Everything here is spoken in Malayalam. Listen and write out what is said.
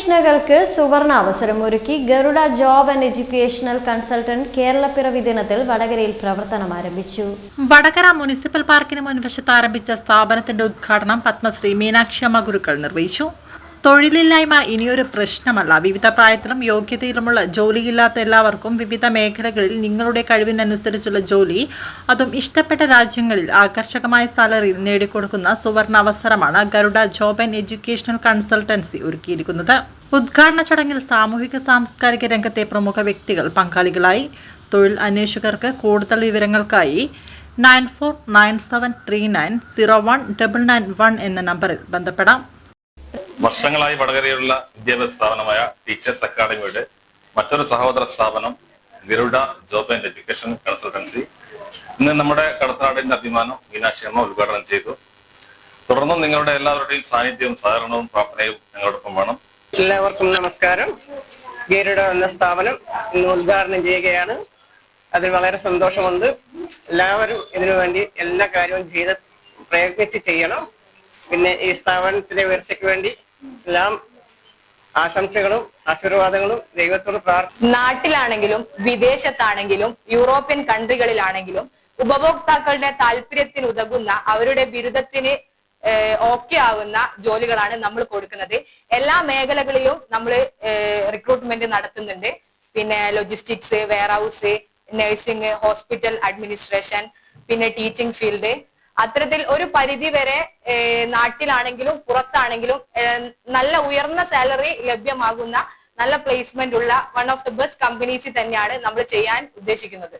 പ്രൊഫഷണലുകൾക്ക് സുവർണ അവസരമൊരുക്കി Garuda job and educational consultant Keralappiravi ദിനത്തിൽ വടകരയിൽ പ്രവർത്തനം ആരംഭിച്ചു. വടകര മുനിസിപ്പൽ പാർക്കിന് മുൻവശത്ത് ആരംഭിച്ച സ്ഥാപനത്തിന്റെ ഉദ്ഘാടനം പത്മശ്രീ മീനാക്ഷി അമ്മ ഗുരുക്കൾ നിർവഹിച്ചു. തൊഴിലില്ലായ്മ ഇനിയൊരു പ്രശ്നമല്ല. വിവിധ പ്രായത്തിലും യോഗ്യതയിലുമുള്ള ജോലിയില്ലാത്ത എല്ലാവർക്കും വിവിധ മേഖലകളിൽ നിങ്ങളുടെ കഴിവിനനുസരിച്ചുള്ള ജോലി അതും ഇഷ്ടപ്പെട്ട രാജ്യങ്ങളിൽ ആകർഷകമായ സാലറിയിൽ നേടിക്കൊടുക്കുന്ന സുവർണ അവസരമാണ് Garuda job and educational consultancy ഒരുക്കിയിരിക്കുന്നത്. ഉദ്ഘാടന ചടങ്ങിൽ സാമൂഹിക സാംസ്കാരിക രംഗത്തെ പ്രമുഖ വ്യക്തികൾ പങ്കാളികളായി. തൊഴിൽ അന്വേഷകർക്ക് കൂടുതൽ വിവരങ്ങൾക്കായി nine four nine seven three nine zero one double nine one എന്ന നമ്പറിൽ ബന്ധപ്പെടാം. വർഷങ്ങളായി വടകരയിലുള്ള വിദ്യാഭ്യാസ സ്ഥാപനമായ ടീച്ചേഴ്സ് അക്കാദമിയുടെ മറ്റൊരു സഹോദര സ്ഥാപനം Garuda job and education consultancy. ഇന്ന് നമ്മുടെ കടത്തനാടിന്റെ അഭിമാനം മീനാക്ഷി അമ്മ ഉദ്ഘാടനം ചെയ്തു. തുടർന്നും നിങ്ങളുടെ എല്ലാവരുടെയും സാന്നിധ്യവും സഹകരണവും പ്രാർത്ഥനയും ഞങ്ങളോടൊപ്പം വേണം. എല്ലാവർക്കും നമസ്കാരം. ഗരുഡ എന്ന സ്ഥാപനം ഇന്ന് ഉദ്ഘാടനം ചെയ്യുകയാണ്. അതിൽ വളരെ സന്തോഷമുണ്ട്. എല്ലാവരും ഇതിനു വേണ്ടി എല്ലാ കാര്യവും ചെയ്ത് പ്രയത്നിച്ച് ചെയ്യണം. പിന്നെ ഈ സ്ഥാപനത്തിന്റെ ഉയർച്ചയ്ക്ക് വേണ്ടി എല്ലാം ആശംസകളും ആശീർവാദങ്ങളും ദൈവത്തോട് പ്രാർത്ഥന നാട്ടിലാണെങ്കിലും വിദേശത്താണെങ്കിലും യൂറോപ്യൻ കൺട്രികളിലാണെങ്കിലും ഉപഭോക്താക്കളുടെ താല്പര്യത്തിന് ഉതകുന്ന അവരുടെ ബിരുദത്തിന് ഓക്കെ ആവുന്ന ജോലികളാണ് നമ്മൾ കൊടുക്കുന്നത്. എല്ലാ മേഖലകളിലും നമ്മൾ റിക്രൂട്ട്മെന്റ് നടത്തുന്നുണ്ട്. പിന്നെ logistics warehouse nursing hospital administration പിന്നെ ടീച്ചിങ് ഫീൽഡ് അത്തരത്തിൽ ഒരു പരിധി വരെ നാട്ടിലാണെങ്കിലും പുറത്താണെങ്കിലും നല്ല ഉയർന്ന സാലറി ലഭ്യമാകുന്ന നല്ല പ്ലേസ്മെന്റ് ഉള്ള വൺ ഓഫ് ദി ബെസ്റ്റ് കമ്പനീസിൽ തന്നെയാണ് നമ്മൾ ചെയ്യാൻ ഉദ്ദേശിക്കുന്നത്.